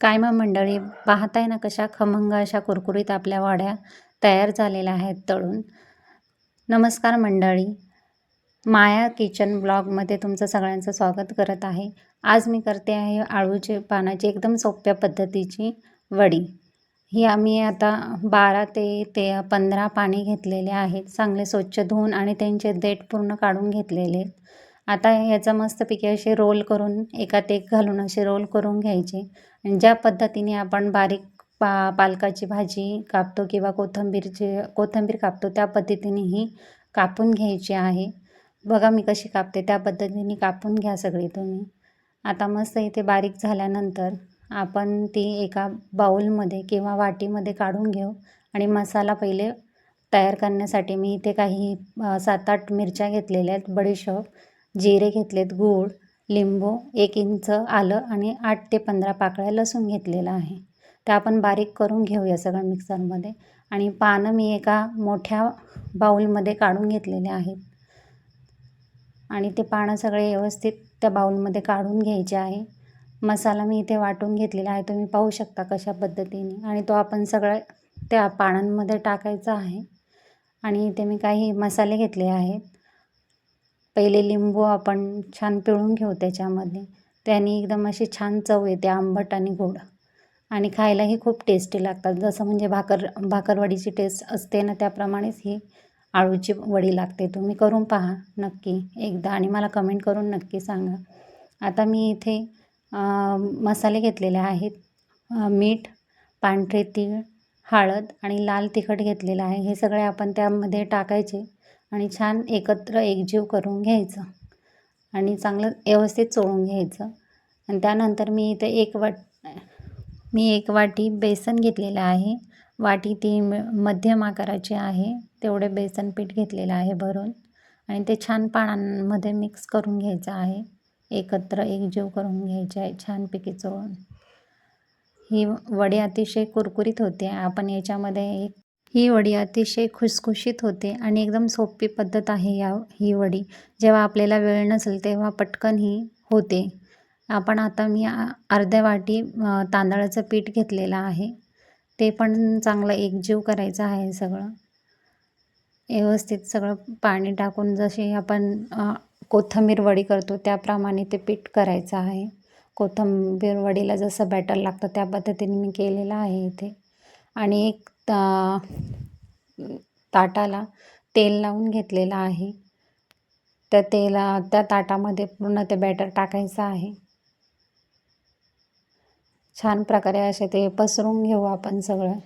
काय मग मंडळी पाहताय ना कशा खमंग अशा कुरकुरीत आपल्या वड्या तयार झालेल्या आहेत तळून. नमस्कार मंडळी. माया किचन ब्लॉगमध्ये तुमचं सगळ्यांचं स्वागत करत आहे. आज मी करते आहे आळूचे पानाची एकदम सोप्या पद्धतीची वडी. ही आम्ही आता बारा ते ते पंधरा पाणी घेतलेले आहेत. चांगले स्वच्छ धुवून आणि त्यांचे देठ पूर्ण काढून घेतलेले आहेत. आता याचा मस्तपैकी असे रोल करून एकात एक घालून असे रोल करून घ्यायचे. आणि ज्या पद्धतीने आपण बारीक पा पालकाची भाजी कापतो किंवा कोथिंबीरची कोथिंबीर कापतो त्या पद्धतीने ही कापून घ्यायची आहे. बघा मी कशी कापते त्या पद्धतीने कापून घ्या सगळी तुम्ही. आता मस्त इथे बारीक झाल्यानंतर आपण ती एका बाऊलमध्ये किंवा वाटीमध्ये काढून घेऊ. आणि मसाला पहिले तयार करण्यासाठी मी इथे काही सात आठ मिरच्या घेतलेल्या आहेत बडीशोप. जिरे घेतलेत गूळ लिंबू एक इंच आलं आणि आठ ते पंधरा पाकळ्या लसूण घेतलेलं आहे. ते आपण बारीक करून घेऊया सगळं मिक्सरमध्ये. आणि पानं मी एका मोठ्या बाऊलमध्ये काढून घेतलेले आहेत. आणि ते पानं सगळे व्यवस्थित त्या बाऊलमध्ये काढून घ्यायचे आहे. मसाला मी इथे वाटून घेतलेला आहे. तुम्ही पाहू शकता कशा पद्धतीने. आणि तो आपण सगळ्या त्या पानांमध्ये टाकायचा आहे. आणि इथे मी काही मसाले घेतले आहेत. पहिले लिंबू आपण छान पिळून घेऊ त्याच्यामध्ये. त्याने एकदम अशी छान चव येते आंबट आणि गोड. आणि खायलाही खूप टेस्टी लागतात. जसं म्हणजे भाकर भाकरवडीची टेस्ट असते ना त्याप्रमाणेच ही आळूची वडी लागते. तुम्ही करून पहा नक्की एकदा आणि मला कमेंट करून नक्की सांगा. आता मी इथे मसाले घेतलेले आहेत. मीठ पांढरे तीळ हळद आणि लाल तिखट घेतलेलं आहे. हे सगळे आपण त्यामध्ये टाकायचे. आणि छान एकत्र एकजीव करून घ्यायचं. आणि चांगलं व्यवस्थित चोळून घ्यायचं. आणि त्यानंतर मी इथे एक वाट मी एक वाटी बेसन घेतलेलं आहे. वाटी ती मध्यम आकाराची आहे. तेवढे बेसन पीठ घेतलेलं आहे भरून. आणि ते छान पानांमध्ये मिक्स करून घ्यायचं आहे. एकत्र एकजीव करून घ्यायचे आहे छानपैकी चोळून. ही वडी अतिशय कुरकुरीत होते. आपण याच्यामध्ये एक ही वडी अतिशय खुसखुशीत होते आणि एकदम सोपी पद्धत आहे या ही वडी. जेव्हा आपल्याला वेळ नसेल तेव्हा पटकन ही होते. आपण आता मी अर्ध्या वाटी तांदळाचं पीठ घेतलेलं आहे. ते पण चांगलं एकजीव करायचं आहे सगळं. व्यवस्थित सगळं पाणी टाकून जशी आपण कोथंबीर वडी करतो त्याप्रमाणे ते पीठ करायचं आहे. कोथंबीर वडीला जसं बॅटर लागतं त्या पद्धतीने मी केलेलं आहे इथे. आणि एक ता ताटाला तेल लावून घेतलेलं आहे. त्या तेला त्या ताटामध्ये पूर्ण ते बॅटर टाकायचं आहे. छान प्रकारे असे ते पसरून घेऊ आपण सगळं.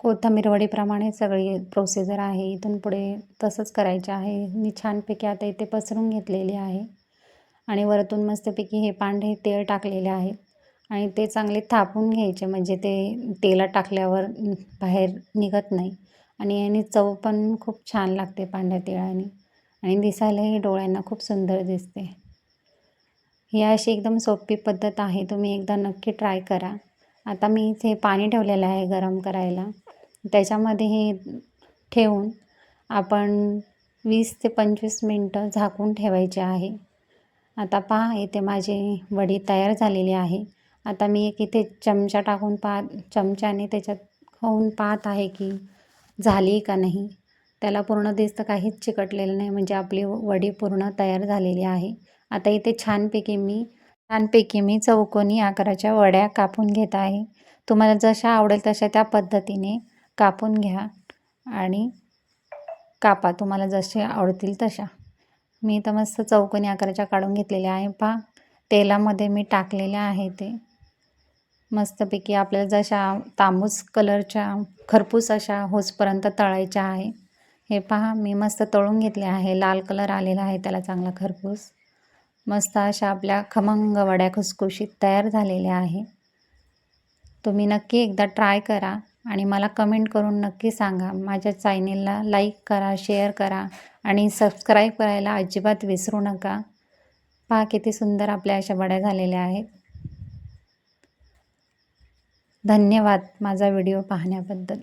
कोथंबीरवडीप्रमाणे सगळी प्रोसिजर आहे. इथून पुढे तसंच करायचे आहे. मी छानपैकी आता इथे पसरून घेतलेली आहे. आणि वरतून मस्तपैकी हे पांढरे तेल टाकलेले आहे. आणि ते चांगले थापून घ्यायचे म्हणजे ते तेलात टाकल्यावर बाहेर निघत नाही. आणि याने चव पण खूप छान लागते पांढऱ्या तिळाने. आणि दिसायलाही डोळ्यांना खूप सुंदर दिसते. ही अशी एकदम सोपी पद्धत आहे तुम्ही एकदा नक्की ट्राय करा. आता मी इथे पाणी ठेवलेलं आहे गरम करायला. त्याच्यामध्ये हे ठेवून आपण वीस ते पंचवीस मिनटं झाकून ठेवायचे आहे. आता पहा इथे माझी वडी तयार झालेली आहे. आता मी एक इथे चमचा टाकून पाहत चमच्याने त्याच्यात खाऊन पाहत आहे की झाली का नाही. त्याला पूर्ण दिसतं काहीच चिकटलेलं नाही म्हणजे आपली वडी पूर्ण तयार झालेली आहे. आता इथे छानपैकी मी छानपैकी मी चौकोनी आकाराच्या वड्या कापून घेत आहे. तुम्हाला जशा आवडेल तशा त्या पद्धतीने कापून घ्या आणि कापा तुम्हाला जसे आवडतील तशा. मी तर मस्त चौकोनी आकाराच्या काढून घेतलेल्या आहे. पहा तेलामध्ये मी टाकलेल्या आहे ते. मस्तपैकी आपल्याला जशा तांबूस कलरच्या खरपूस अशा होसपर्यंत तळायच्या आहे. हे पहा मी मस्त तळून घेतले आहे. लाल कलर आलेला आहे त्याला चांगला खरपूस. मस्त अशा आपल्या खमंग वड्या खुसखुशीत तयार झालेल्या आहे. तुम्ही नक्की एकदा ट्राय करा आणि मला कमेंट करून नक्की सांगा. माझ्या चॅनेलला लाईक करा शेअर करा आणि सबस्क्राईब करायला अजिबात विसरू नका. पहा किती सुंदर आपल्या अशा वड्या झालेल्या आहेत. धन्यवाद माझा व्हिडिओ पाहण्याबद्दल.